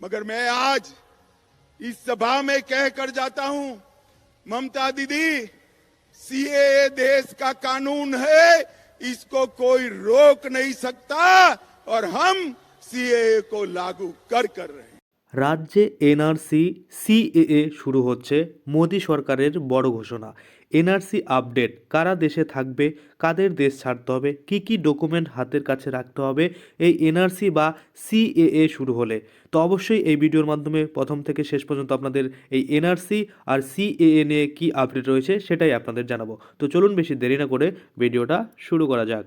मगर मैं आज इस सभा में कह कर जाता हूँ, ममता दीदी सीएए देश का कानून है, इसको कोई रोक नहीं सकता और हम सीएए को लागू कर कर रहे हैं। রাজ্যে এনআরসি, সিএএ শুরু হচ্ছে মোদী সরকারের বড় ঘোষণা। এনআরসি আপডেট, কারা দেশে থাকবে, কাদের দেশ ছাড়তে হবে, কি কি ডকুমেন্ট হাতের কাছে রাখতে হবে, এই এনআরসি বা সিএএ শুরু হলে। তো অবশ্যই এই ভিডিওর মাধ্যমে প্রথম থেকে শেষ পর্যন্ত আপনাদের এই এনআরসি আর সিএএ নিয়ে কী আপডেট রয়েছে সেটাই আপনাদের জানাব। তো চলুন বেশি দেরি না করে ভিডিওটা শুরু করা যাক।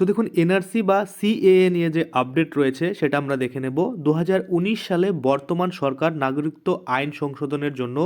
তো দেখুন, এনআরসি বা সিএএ নিয়ে যে আপডেট রয়েছে, সেটা আমরা দেখে নেব। দু হাজার উনিশ সালে বর্তমান সরকার নাগরিকত্ব আইন সংশোধনের জন্য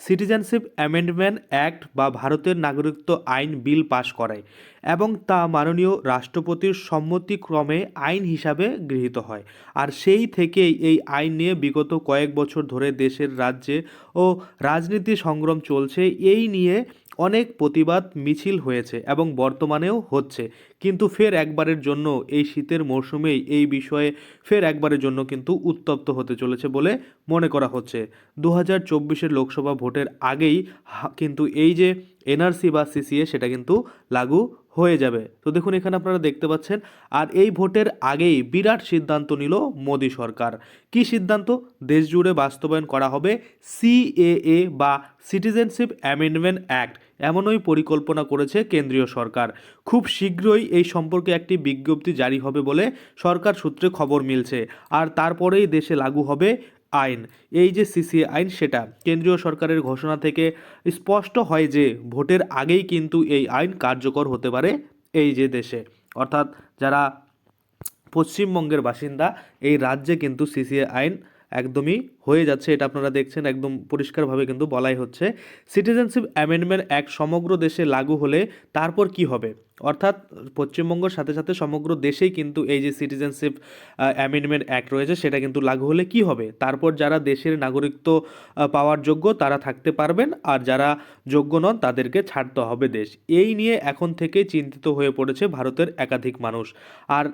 সিটিজেনশিপ অ্যামেন্ডমেন্ট অ্যাক্ট বা ভারতের নাগরিকত্ব আইন বিল পাশ করায়। এবং তা মাননীয় রাষ্ট্রপতির সম্মতিক্রমে আইন হিসাবে গৃহীত হয়। আর সেই থেকেই এই আইন নিয়ে বিগত কয়েক বছর ধরে দেশের রাজ্যে ও রাজনীতি সংগ্রাম চলছে, এই নিয়ে অনেক প্রতিবাদ মিছিল হয়েছে এবং বর্তমানেও হচ্ছে। কিন্তু ফের একবারের জন্য এই শীতের মরশুমেই এই বিষয়ে ফের একবারের জন্য কিন্তু উত্তপ্ত হতে চলেছে বলে মনে করা হচ্ছে। দু হাজার লোকসভা ভোটের আগেই কিন্তু এই যে এনআরসি বা সিসিএ সেটা কিন্তু লাগু হয়ে যাবে। তো দেখুন, এখানে আপনারা দেখতে পাচ্ছেন, আর এই ভোটের আগেই বিরাট সিদ্ধান্ত নিল মোদী সরকার। কি সিদ্ধান্ত? দেশ জুড়ে বাস্তবায়ন করা হবে সিএএ বা সিটিজেনশিপ অ্যামেন্ডমেন্ট অ্যাক্ট এমনই পরিকল্পনা করেছে কেন্দ্রীয় সরকার। খুব শীঘ্রই এই সম্পর্কে একটি বিজ্ঞপ্তি জারি হবে বলে সরকার সূত্রে খবর মিলছে। আর তারপরেই দেশে লাগু হবে আইন। এই যে সিসি আইন, সেটা কেন্দ্রীয় সরকারের ঘোষণা থেকে স্পষ্ট হয় যে ভোটের আগেই কিন্তু এই আইন কার্যকর হতে পারে এই যে দেশে। অর্থাৎ যারা পশ্চিমবঙ্গের বাসিন্দা, এই রাজ্যে কিন্তু সিসিএ আইন একদমই হয়ে যাচ্ছে, এটা আপনারা দেখছেন, একদম পরিষ্কারভাবে কিন্তু বলাই হচ্ছে। সিটিজেনশিপ অ্যামেন্ডমেন্ট অ্যাক্ট সমগ্র দেশে লাগু হলে তারপর কি হবে? অর্থাৎ পশ্চিমবঙ্গের সাথে সাথে সমগ্র দেশেই কিন্তু এই যে সিটিজেনশিপ অ্যামেন্ডমেন্ট অ্যাক্ট রয়েছে, সেটা কিন্তু লাগু হলে কি হবে? তারপর যারা দেশের নাগরিকত্ব পাওয়ার যোগ্য, তারা থাকতে পারবেন, আর যারা যোগ্য নন, তাদেরকে ছাড়তে হবে দেশ। এই নিয়ে এখন থেকে চিন্তিত হয়ে পড়েছে ভারতের একাধিক মানুষ। আর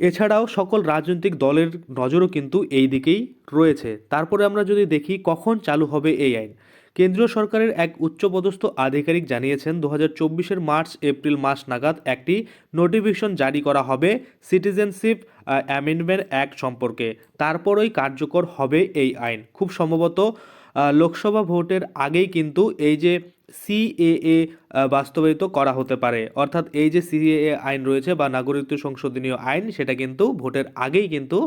এছাড়াও সকল রাজনৈতিক দলের নজরও কিন্তু এই দিকেই রয়েছে। তারপরে আমরা যদি দেখি কখন চালু হবে এই আইন। কেন্দ্রীয় সরকারের এক উচ্চপদস্থ আধিকারিক জানিয়েছেন দু হাজার চব্বিশের মার্চ, এপ্রিল মাস নাগাদ একটি নোটিফিকেশন জারি করা হবে সিটিজেনশিপ অ্যামেন্ডমেন্ট অ্যাক্ট সম্পর্কে। তারপরই কার্যকর হবে এই আইন। খুব সম্ভবত লোকসভা ভোটের আগেই কিন্তু এই যে সিএএ বাস্তবায়িত করা হতে পারে। অর্থাৎ এই যে সিএএ আইন রয়েছে বা নাগরিকত্ব সংশোধনীয় আইন, সেটা কিন্তু ভোটের আগেই কিন্তু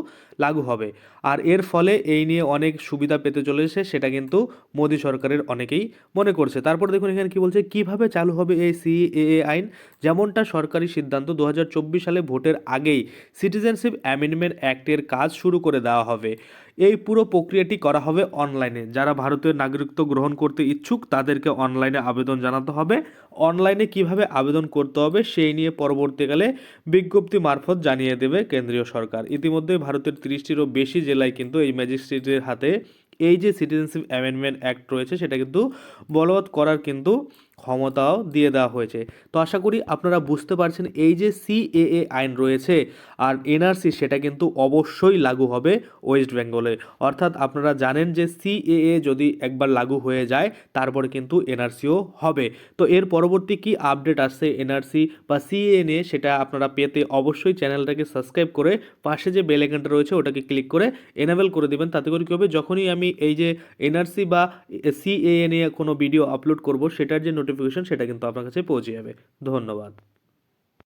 লাগু হবে। আর এর ফলে এই নিয়ে অনেক সুবিধা পেতে চলেছে, সেটা কিন্তু মোদী সরকারের অনেকেই মনে করছে। তারপর দেখুন এখানে কি বলছে, কীভাবে চালু হবে এই সিএএ আইন? যেমনটা সরকারি সিদ্ধান্ত দু হাজার চব্বিশ সালে ভোটের আগেই সিটিজেনশিপ অ্যামেন্ডমেন্ট অ্যাক্টের কাজ শুরু করে দেওয়া হবে। এই পুরো প্রক্রিয়াটি করা হবে অনলাইনে। যারা ভারতের নাগরিকত্ব গ্রহণ করতে ইচ্ছুক, তাদেরকে অনলাইনে আবেদন জানাতে হবে। অনলাইনে কীভাবে আবেদন করতে হবে সেই নিয়ে পরবর্তীকালে বিজ্ঞপ্তি মারফত জানিয়ে দেবে কেন্দ্রীয় সরকার। ইতিমধ্যে ভারতের তিরিশটিরও বেশি জেলায় কিন্তু এই ম্যাজিস্ট্রেটের হাতে এই যে সিটিজেনশিপ অ্যামেন্ডমেন্ট অ্যাক্ট রয়েছে, সেটা কিন্তু বলবৎ করার কিন্তু ক্ষমতাও দিয়ে দেওয়া হয়েছে। তো আশা করি আপনারা বুঝতে পারছেন এই যে সিএএ আইন রয়েছে আর এনআরসি সেটা কিন্তু অবশ্যই লাগু হবে ওয়েস্ট বেঙ্গলে। অর্থাৎ আপনারা জানেন যে সিএএ যদি একবার লাগু হয়ে যায়, তারপরে কিন্তু এনআরসিও হবে। তো এর পরবর্তী কি আপডেট আসছে এনআরসি বা সিএ নিয়ে সেটা আপনারা পেতে অবশ্যই চ্যানেলটাকে সাবস্ক্রাইব করে পাশে যে বেল আইকনটা রয়েছে ওটাকে ক্লিক করে এনাবেল করে দিবেন। তাতে করে কী হবে? যখনই আমি এই যে এনআরসি বা সিএএ নিয়ে কোনো ভিডিও আপলোড করব, সেটার যে নোটিফিকেশন সেটা কিন্তু আপনার কাছে পৌঁছে যাবে। ধন্যবাদ।